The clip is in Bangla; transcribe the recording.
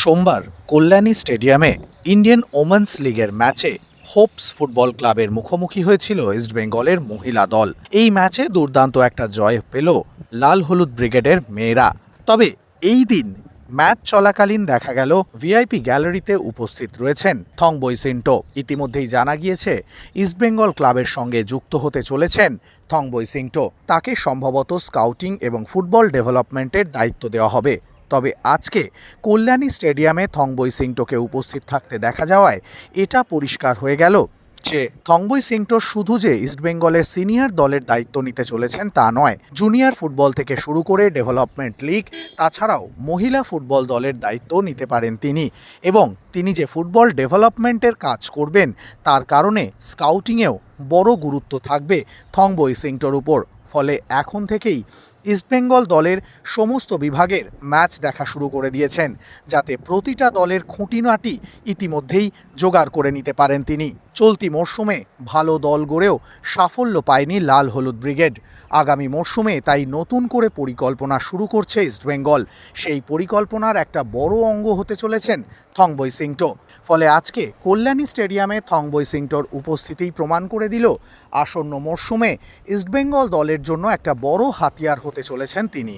সোমবার কল্যাণী স্টেডিয়ামে ইন্ডিয়ান ওমেন্স লিগের ম্যাচে হোপস ফুটবল ক্লাবের মুখোমুখি হয়েছিল ইস্টবেঙ্গলের মহিলা দল। এই ম্যাচে দুর্দান্ত একটা জয় পেল লাল হলুদ ব্রিগেডের মেয়েরা। তবে এই দিন ম্যাচ চলাকালীন দেখা গেল ভিআইপি গ্যালারিতে উপস্থিত রয়েছেন থংবই সিন্টো। ইতিমধ্যেই জানা গিয়েছে ইস্টবেঙ্গল ক্লাবের সঙ্গে যুক্ত হতে চলেছেন থংবই সিংটো তাকে সম্ভবত স্কাউটিং এবং ফুটবল ডেভেলপমেন্টের দায়িত্ব দেওয়া হবে। তবে আজকে কল্যাণী স্টেডিয়ামে থংবই সিংটোকে উপস্থিত থাকতে দেখা যাওয়ায় এটা পরিষ্কার হয়ে গেল যে থংবই সিংটো শুধু যে ইস্টবেঙ্গলের সিনিয়র দলের দায়িত্ব নিতে চলেছেন তা নয়, জুনিয়র ফুটবল থেকে শুরু করে ডেভেলপমেন্ট লিগ, তাছাড়াও মহিলা ফুটবল দলের দায়িত্ব নিতে পারেন তিনি এবং তিনি যে ফুটবল ডেভেলপমেন্টের কাজ করবেন তার কারণে স্কাউটিংয়েও বড় গুরুত্ব থাকবে থংবই সিংটোর উপর। ফলে এখন থেকেই ইস্টবেঙ্গল দলের সমস্ত বিভাগের ম্যাচ দেখা শুরু করে দিয়েছেন, যাতে প্রতিটা দলের খুঁটিনাটি ইতিমধ্যেই জোগাড় করে নিতে পারেন তিনি। চলতি মরশুমে ভালো দল গড়েও সাফল্য পায়নি লাল হলুদ ব্রিগেড। আগামী মরশুমে তাই নতুন করে পরিকল্পনা শুরু করছে ইস্টবেঙ্গল সেই পরিকল্পনার একটা বড় অঙ্গ হতে চলেছেন থংবই সিংটো। ফলে আজকে কল্যাণী স্টেডিয়ামে থংবই সিংটোর উপস্থিতিই প্রমাণ করে দিল, আসন্ন মরশুমে ইস্টবেঙ্গল দলের জন্য একটা বড় হাতিয়ার হতে চলেছেন তিনি।